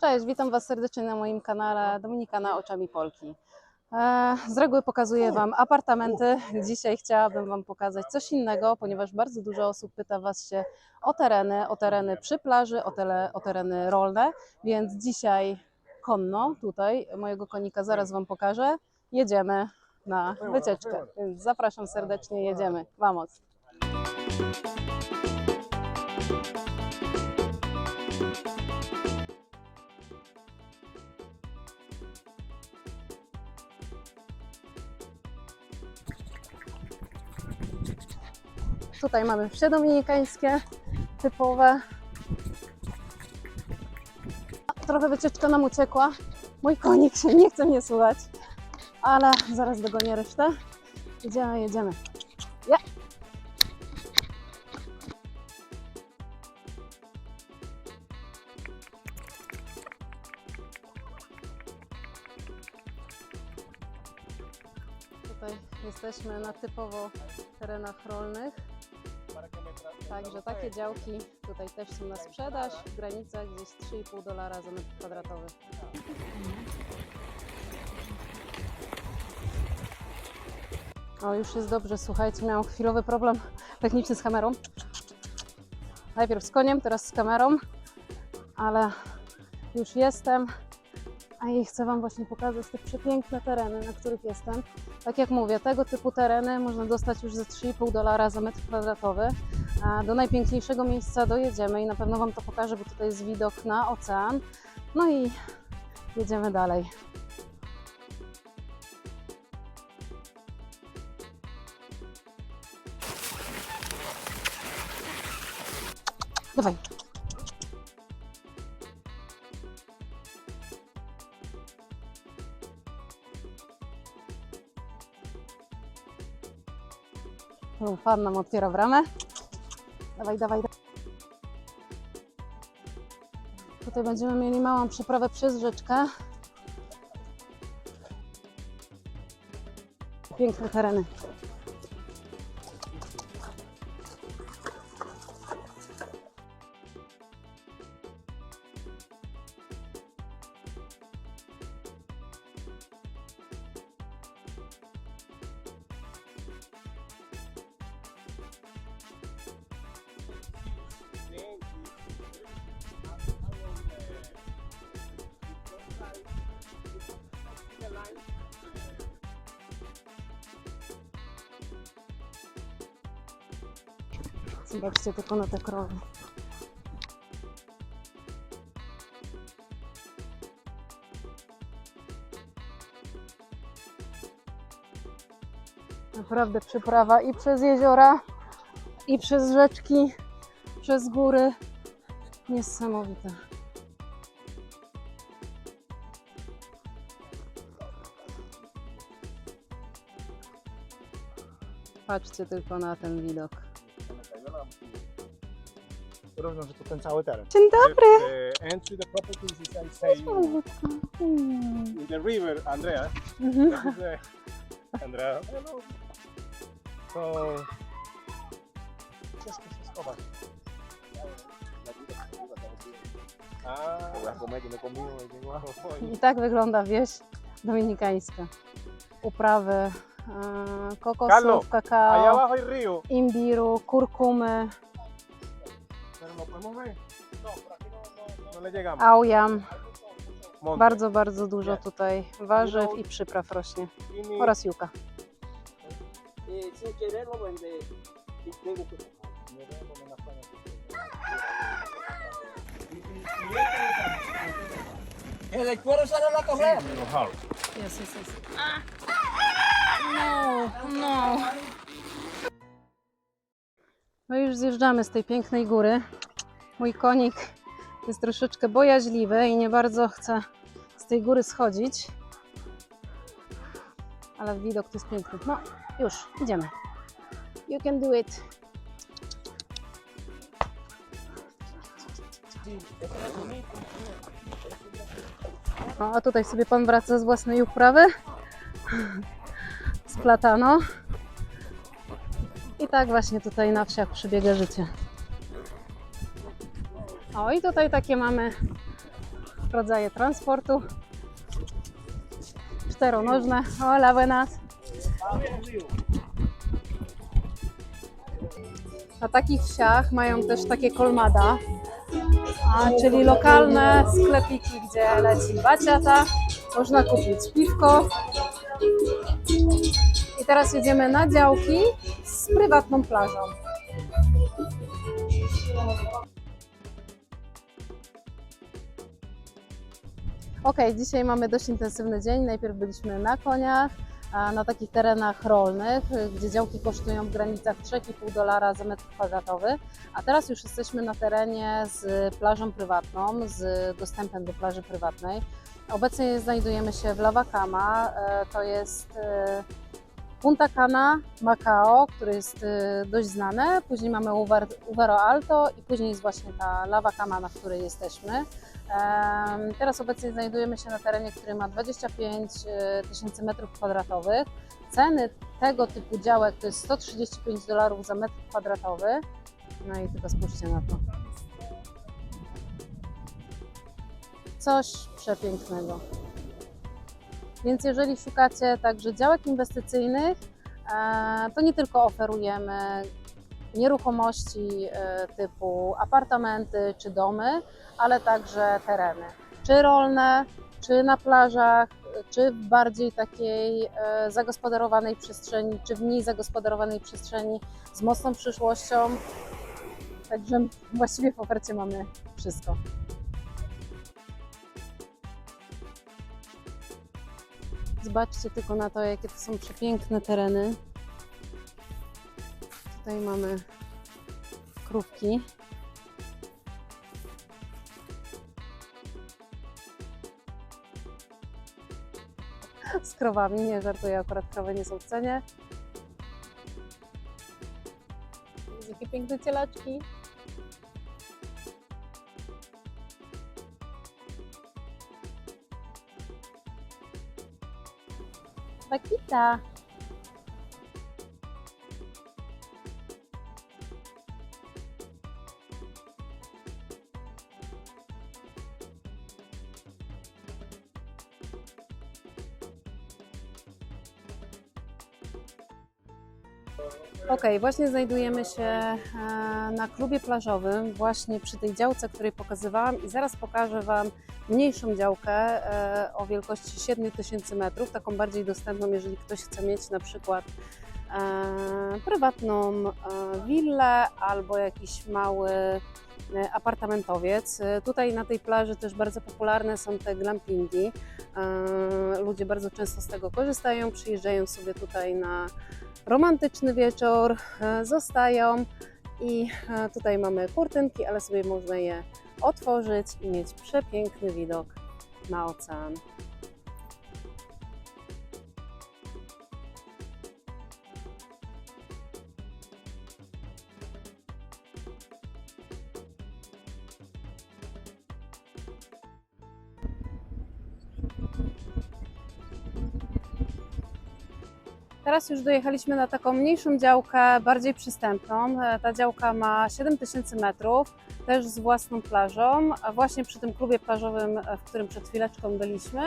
Cześć, witam Was serdecznie na moim kanale Dominikana Oczami Polki. E, Z reguły pokazuję Wam apartamenty. Dzisiaj chciałabym Wam pokazać coś innego, ponieważ bardzo dużo osób pyta Was się o tereny, o tereny przy plaży, o, tele, o tereny rolne, więc dzisiaj konno tutaj, mojego konika zaraz Wam pokażę. Jedziemy na wycieczkę, więc zapraszam serdecznie, jedziemy. Vamos! Tutaj mamy wsie dominikańskie, typowe. Trochę wycieczka nam uciekła. Mój konik się nie chce mnie słuchać, ale zaraz dogonię resztę. Jedziemy, jedziemy. Ja. Tutaj jesteśmy na typowo terenach rolnych. Także takie działki tutaj też są na sprzedaż w granicach gdzieś 3,5 dolara za metr kwadratowy. O, już jest dobrze, słuchajcie, miałam chwilowy problem techniczny z kamerą. Najpierw z koniem, teraz z kamerą, ale już jestem. A i chcę Wam właśnie pokazać te przepiękne tereny, na których jestem. Tak jak mówię, tego typu tereny można dostać już za 3,5 dolara za metr kwadratowy. Do najpiękniejszego miejsca dojedziemy i na pewno Wam to pokażę, bo tutaj jest widok na ocean. No i jedziemy dalej. Dawaj. Pan nam otwiera bramę. Dawaj, dawaj. dawaj. Tutaj będziemy mieli małą przeprawę przez rzeczkę. Piękne tereny. Zobaczcie tylko na te krowy. Naprawdę przyprawa i przez jeziora, i przez rzeczki, przez góry. Niesamowite. Patrzcie tylko na ten widok. Równo, że to ten cały teren. Dzień dobry. The entry the properties is I say in the river, Andrea. Mhm. That is the Andrea. Hello. Się schować. A, I tak wygląda wieś dominikańska. Uprawy e, kokosów, Carlos, allá kakao, abajo hay río. imbiru, kurkumy, Pero no podemos ver. No, no, le llegamos. aujam. Monte. Bardzo, bardzo dużo tutaj warzyw i przypraw rośnie. Oraz juka. Eh, sin y tengo que El cuero sale a la correa. Jest, jest, jest. No, no. No już zjeżdżamy z tej pięknej góry. Mój konik jest troszeczkę bojaźliwy i nie bardzo chce z tej góry schodzić. Ale widok tu jest piękny. No, już, idziemy. You can do it. No, a tutaj sobie pan wraca z własnej uprawy. Z platano. I tak właśnie tutaj na wsiach przebiega życie. O i tutaj takie mamy rodzaje transportu. Czteronożne. Hola, buenas. Na takich wsiach mają też takie kolmada, a, czyli lokalne sklepiki, gdzie leci baciata. Można kupić piwko. Teraz jedziemy na działki z prywatną plażą. Ok, dzisiaj mamy dość intensywny dzień. Najpierw byliśmy na koniach, na takich terenach rolnych, gdzie działki kosztują w granicach 3,5 dolara za metr kwadratowy, a teraz już jesteśmy na terenie z plażą prywatną, z dostępem do plaży prywatnej. Obecnie znajdujemy się w Lavacama, e, to jest e, Punta Cana, Macao, które jest e, dość znane, później mamy Uvero Alto i później jest właśnie ta Lavacama, na której jesteśmy. Teraz obecnie znajdujemy się na terenie, który ma 25 e, tysięcy metrów kwadratowych. Ceny tego typu działek to jest 135 dolarów za metr kwadratowy. No i tylko spójrzcie na to. Coś przepięknego. Więc jeżeli szukacie także działek inwestycyjnych, e, to nie tylko oferujemy nieruchomości e, typu apartamenty czy domy, ale także tereny, czy rolne, czy na plażach, czy w bardziej takiej e, zagospodarowanej przestrzeni, czy w mniej zagospodarowanej przestrzeni z mocną przyszłością. Także właściwie w ofercie mamy wszystko. Zobaczcie tylko na to, jakie to są przepiękne tereny. Tutaj mamy krówki. Z krowami, nie żartuję, akurat krowy nie są w cenie. Jakie piękne cielaczki. Bakita. Ok, właśnie znajdujemy się e, na klubie plażowym, właśnie przy tej działce, której pokazywałam i zaraz pokażę Wam mniejszą działkę e, o wielkości 7000 metrów, taką bardziej dostępną, jeżeli ktoś chce mieć na przykład e, prywatną e, willę albo jakiś mały apartamentowiec. Tutaj na tej plaży też bardzo popularne są te glampingi. Ludzie bardzo często z tego korzystają, przyjeżdżają sobie tutaj na romantyczny wieczór, zostają i e, tutaj mamy kurtynki, ale sobie można je otworzyć i mieć przepiękny widok na ocean. Teraz już dojechaliśmy na taką mniejszą działkę, bardziej przystępną. E, Ta działka ma 7000 metrów, też z własną plażą, a właśnie przy tym klubie plażowym, e, w którym przed chwileczką byliśmy.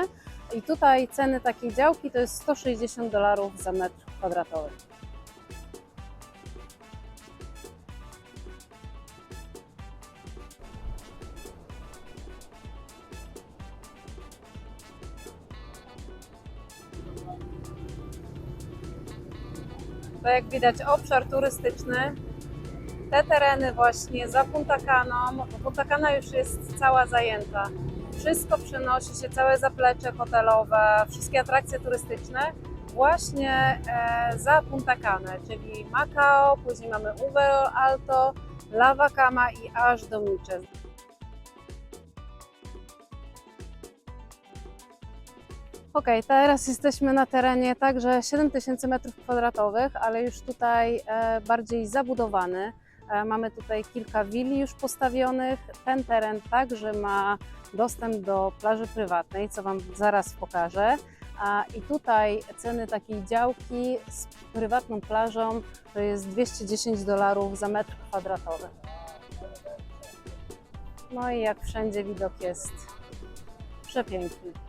I tutaj ceny takiej działki to jest 160 dolarów za metr kwadratowy. To jak widać obszar turystyczny. Te tereny właśnie za Punta Caną, Punta Cana już jest cała zajęta. Wszystko przenosi się, całe zaplecze hotelowe, wszystkie atrakcje turystyczne właśnie e, za Punta Canę, czyli Macao, później mamy Uvero Alto, Lava Cama i aż do Miches. Ok, teraz jesteśmy na terenie także 7000 m2, ale już tutaj e, bardziej zabudowany. E, Mamy tutaj kilka willi już postawionych. Ten teren także ma dostęp do plaży prywatnej, co Wam zaraz pokażę. A, I tutaj ceny takiej działki z prywatną plażą to jest 210 dolarów za metr kwadratowy. No i jak wszędzie widok jest Przepiękny.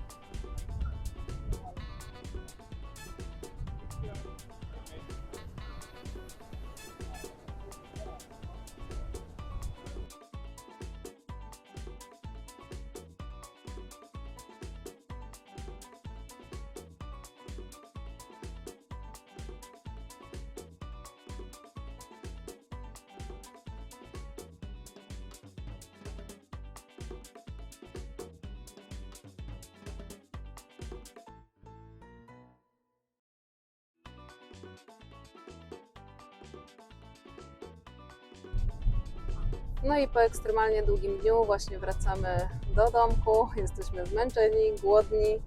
No i po ekstremalnie długim dniu właśnie wracamy do domku. Jesteśmy zmęczeni, głodni.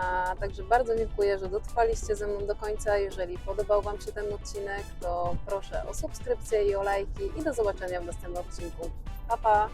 A także bardzo dziękuję, że dotrwaliście ze mną do końca. Jeżeli podobał Wam się ten odcinek, to proszę o subskrypcję i o lajki i do zobaczenia w następnym odcinku. Pa, pa!